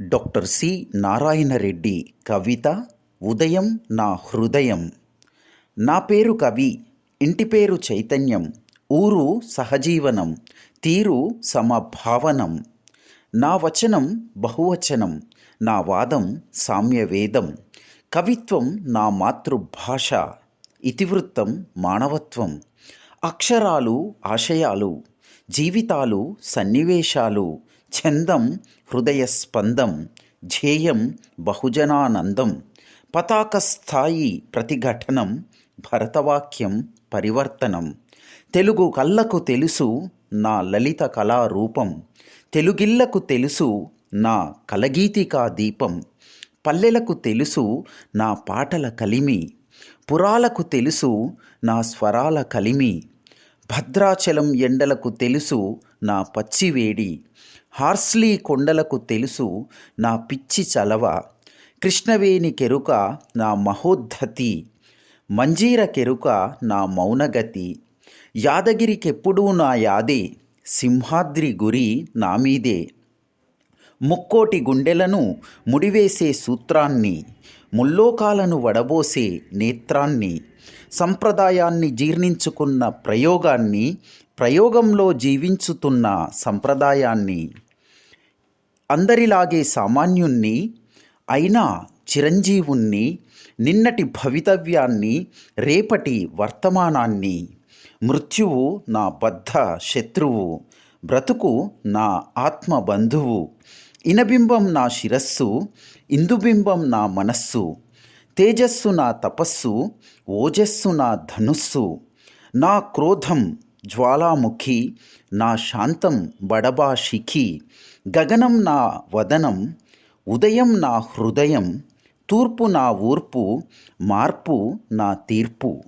Doctor C Narayana Reddy కవిత ఉదయం నా హృదయం. నా పేరు కవి ఇంటి పేరు చైతన్యం ఊరు సహజీవనం తీరు సమభావనం. నా వచనం బహువచనం నా వాదం సామ్యవేదం. కవిత్వం నా మాతృభాష ఇతివృత్తం మానవత్వం. అక్షరాలు ఆశయాలు జీవితాలు సన్నివేశాలు. ఛందం హృదయ స్పందం ధ్యేయం బహుజనానందం పతాకస్థాయి ప్రతిఘటనం భరతవాక్యం పరివర్తనం. తెలుగు కళ్ళకు తెలుసు నా లలిత కళారూపం తెలుగిళ్ళకు తెలుసు నా కలగీతికా దీపం. పల్లెలకు తెలుసు నా పాటల కలిమి. పురాలకు తెలుసు నా స్వరాల కలిమి. భద్రాచలం ఎండలకు తెలుసు నా పచ్చివేడి హార్స్లీ కొండలకు తెలుసు నా పిచ్చి చలవ కృష్ణవేణి కెరుక నా మహోద్ధతి మంజీర కెరుక నా మౌనగతి యాదగిరికెప్పుడూ నా యాదే సింహాద్రి గురి నా మీదే. ముక్కోటి గుండెలను ముడివేసే సూత్రాన్ని ముల్లోకాలను వడబోసే నేత్రాన్ని సంప్రదాయాన్ని జీర్ణించుకున్న ప్రయోగాన్ని ప్రయోగంలో జీవించుతున్న సంప్రదాయాన్ని అందరిలాగే సామాన్యుణ్ణి అయినా చిరంజీవుణ్ణి నిన్నటి భవితవ్యాన్ని రేపటి వర్తమానాన్ని మృత్యువు నా బద్ధ శత్రువు బ్రతుకు నా ఆత్మ బంధువు ఇనబింబం నా శిరస్సు ఇందుబింబం నా మనస్సు తేజస్సు నా తపస్సు ఓజస్సు నా ధనుస్సు. నా క్రోధం జ్వాలాముఖి నా శాంతం బడబాషిఖి గగనం నా వదనం ఉదయం నా హృదయం తూర్పు నా ఊర్పు మార్పు నా తీర్పు.